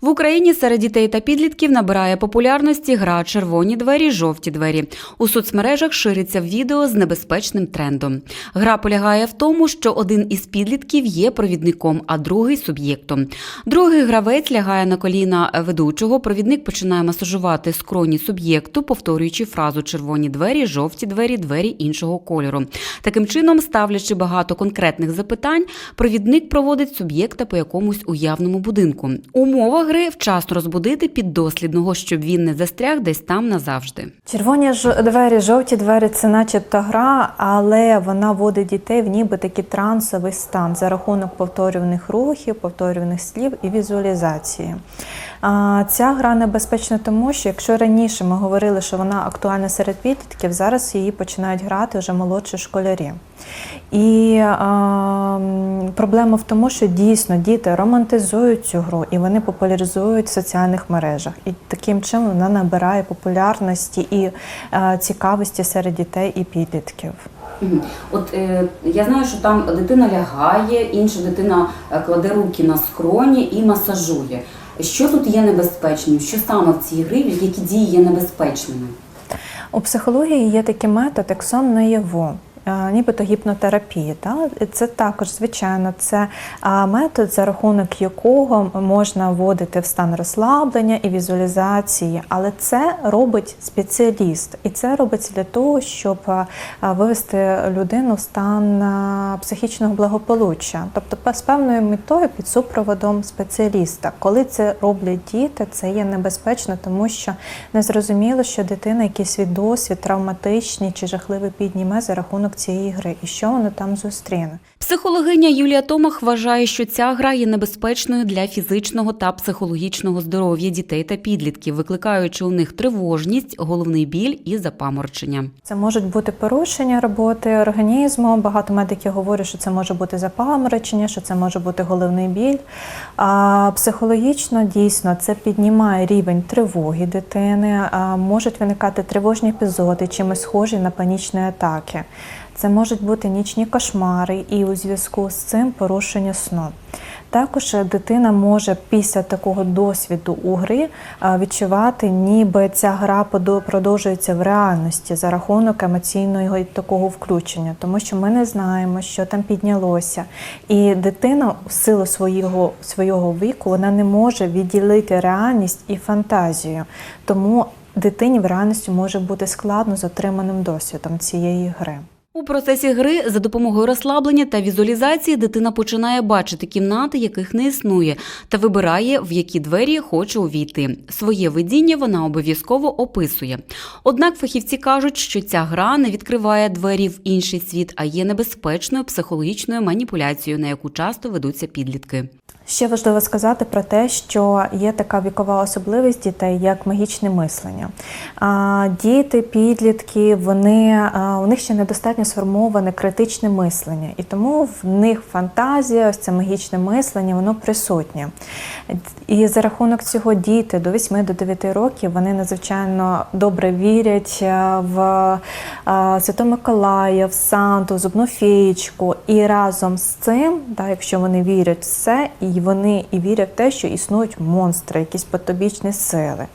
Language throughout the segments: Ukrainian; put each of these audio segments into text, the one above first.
В Україні серед дітей та підлітків набирає популярності гра червоні двері, жовті двері. У соцмережах шириться відео з небезпечним трендом. Гра полягає в тому, що один із підлітків є провідником, а другий суб'єктом. Другий гравець лягає на коліна ведучого. Провідник починає масажувати скроні суб'єкту, повторюючи фразу червоні двері, жовті двері, двері іншого кольору. Таким чином, ставлячи багато конкретних запитань, провідник проводить суб'єкта по якомусь уявному будинку. Умова гри вчасно розбудити піддослідного, щоб він не застряг десь там назавжди. Червоні ж- двері, жовті двері це начебто гра, але вона вводить дітей в ніби такий трансовий стан за рахунок повторюваних рухів, повторюваних слів і візуалізації. А, Ця гра небезпечна тому, що якщо раніше ми говорили, що вона актуальна серед підлітків, зараз її починають грати вже молодші школярі. І а, проблема в тому, що дійсно діти романтизують цю гру і вони популяризують в соціальних мережах. І таким чином вона набирає популярності і е, цікавості серед дітей і підлітків. От е, я знаю, що там дитина лягає, інша дитина е, кладе руки на скроні і масажує. Що тут є небезпечним? Що саме в цій грі, які дії є небезпечними? У психології є такий метод, як сон наяву. Е, Нібито гіпнотерапії, це також звичайно це метод, за рахунок якого можна вводити в стан розслаблення і візуалізації, але це робить спеціаліст, і це робиться для того, щоб а, вивести людину в стан психічного благополуччя, тобто з певною метою під супроводом спеціаліста. Коли це роблять діти, це є небезпечно, тому що не зрозуміло, що дитина якийсь свій досвід травматичний чи жахливий підніме за рахунок цієї гри, і що вона там зустріне. Психологиня Юлія Томах вважає, що ця гра є небезпечною для фізичного та психологічного здоров'я дітей та підлітків, викликаючи у них тривожність, головний біль і запаморочення. Це можуть бути порушення роботи організму. Багато медиків говорять, що це може бути запаморочення, що це може бути головний біль. А психологічно дійсно це піднімає рівень тривоги дитини, можуть виникати тривожні епізоди, чимось схожі на панічні атаки. Це можуть бути нічні кошмари і у зв'язку з цим порушення сну. Також дитина може після такого досвіду у гри е, відчувати, ніби ця гра продовжується в реальності за рахунок емоційного такого включення, тому що ми не знаємо, що там піднялося. І дитина в силу свого, свого віку вона не може відділити реальність і фантазію. Тому дитині в реальності може бути складно з отриманим досвідом цієї гри. У процесі гри за допомогою розслаблення та візуалізації дитина починає бачити кімнати, яких не існує, та вибирає, в які двері хоче увійти. Своє видіння вона обов'язково описує. Однак фахівці кажуть, що ця гра не відкриває двері в інший світ, а є небезпечною психологічною маніпуляцією, на яку часто ведуться підлітки. Ще важливо сказати про те, що є така вікова особливість дітей, як магічне мислення. Діти, підлітки, вони у них ще недостатньо сформоване критичне мислення, і тому в них фантазія, ось це магічне мислення, воно присутнє. І за рахунок цього діти до 8 до 9 років вони надзвичайно добре вірять е, в е, Святого Миколая, в Санту, зубну феєчку. І разом з цим, да, якщо вони вірять в це, і вони і вірять в те, що існують монстри, якісь потобічні сили.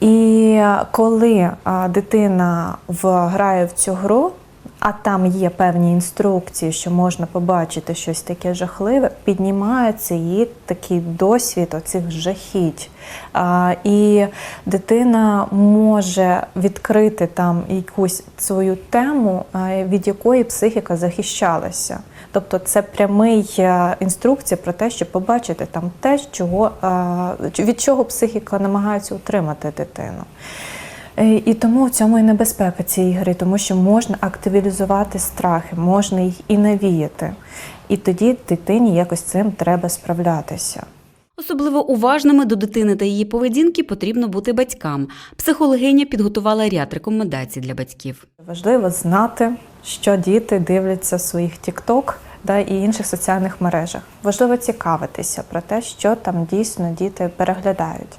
І коли дитина грає в цю гру, а там є певні інструкції, що можна побачити щось таке жахливе, піднімається її такий досвід оцих жахіть. А, і дитина може відкрити там якусь свою тему, від якої психіка захищалася. Тобто це прямий е, інструкція про те, щоб побачити там те, чого, е, від чого психіка намагається утримати дитину. Е, І тому в цьому і небезпека цієї гри, тому що можна активізувати страхи, можна їх і навіяти. І тоді дитині якось цим треба справлятися. Особливо уважними до дитини та її поведінки потрібно бути батькам. Психологиня підготувала ряд рекомендацій для батьків. Важливо знати, що діти дивляться в своїх TikTok да, і інших соціальних мережах. Важливо цікавитися про те, що там дійсно діти переглядають.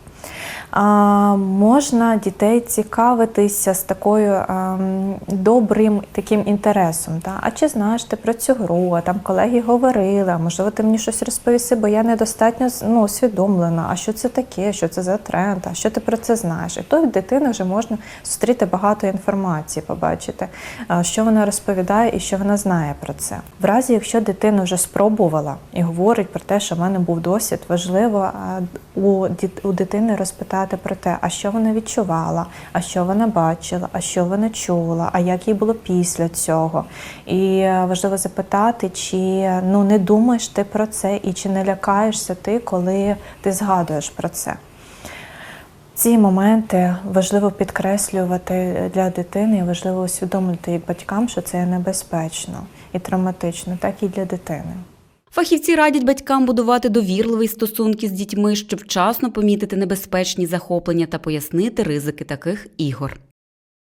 Можна дітей цікавитися з такою ем, добрим таким інтересом. Та? А чи знаєш ти про цю гру? А там колеги говорили, а можливо, ти мені щось розповіси, бо я недостатньо ну, усвідомлена. А що це таке? Що це за тренд? А що ти про це знаєш? І то від дитини вже можна зустріти багато інформації, побачити, що вона розповідає і що вона знає про це. В разі, якщо дитина вже спробувала і говорить про те, що в мене був досвід, важливо у дитини розпитати про те, а що вона відчувала, а що вона бачила, а що вона чула, а як їй було після цього. І е, важливо запитати, чи ну не думаєш ти про це, і чи не лякаєшся ти, коли ти згадуєш про це. Ці моменти важливо підкреслювати для дитини, і важливо усвідомити батькам, що це є небезпечно і травматично, так і для дитини. Фахівці радять батькам будувати довірливі стосунки з дітьми, щоб вчасно помітити небезпечні захоплення та пояснити ризики таких ігор.